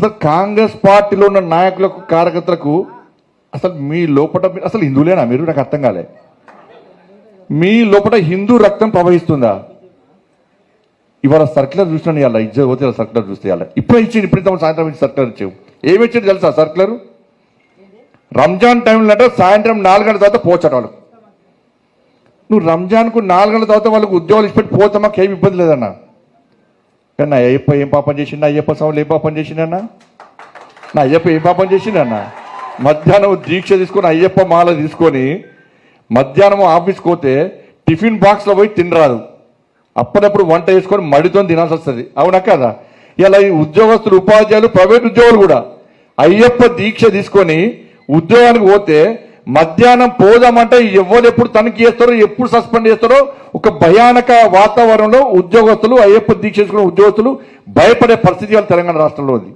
అసలు కాంగ్రెస్ పార్టీలో ఉన్న నాయకులకు కార్యకర్తలకు అసలు మీ లోపల అసలు హిందువులేనా మీరు? నాకు అర్థం కాలే. మీ లోపల హిందూ రక్తం ప్రవహిస్తుందా? ఇవాళ సర్క్యులర్ చూసినాను ఇవాళ ఇజ్జత్ పోతే ఇలా సర్క్యులర్ చూస్తే ఇవాళ ఇప్పుడే ఇచ్చింది ఇప్పుడు సాయంత్రం ఇచ్చి సర్క్యులర్ ఇచ్చావు. ఏమి ఇచ్చింది తెలుసా సర్క్యులర్? రంజాన్ టైంలో అంటే సాయంత్రం నాలుగు గంటల తర్వాత పోచట వాళ్ళకు నువ్వు రంజాన్కు నాలుగు గంటల తర్వాత వాళ్ళకు ఉద్యోగాలు ఇచ్చిపెట్టి పోతే మాకు ఇబ్బంది లేదన్నా? కానీ నా అయ్యప్ప ఏం పాపం చేసిండు? అయ్యప్ప స్వాములు ఏం పాపం చేసిండన్నా నా అయ్యప్ప ఏం పాపం చేసిండన్నా మధ్యాహ్నం దీక్ష తీసుకొని అయ్యప్ప మాల తీసుకొని మధ్యాహ్నం ఆఫీస్కి పోతే టిఫిన్ బాక్స్లో పోయి తినరాదు. అప్పుడప్పుడు వంట చేసుకొని మడితో తినాల్సి వస్తుంది. అవునా కదా? ఇలా ఈ ఉద్యోగస్తులు ఉపాధ్యాయులు ప్రైవేట్ ఉద్యోగులు కూడా అయ్యప్ప దీక్ష తీసుకొని ఉద్యోగానికి పోతే మధ్యాహ్నం పోదామంటే ఎవరు ఎప్పుడు తనిఖీ చేస్తారో ఎప్పుడు సస్పెండ్ చేస్తారో ఒక భయానక వాతావరణంలో ఉద్యోగస్తులు అయ్యప్ప దీక్ష చేసుకున్న ఉద్యోగస్తులు భయపడే పరిస్థితి వాళ్ళ తెలంగాణ రాష్ట్రంలో ఉంది.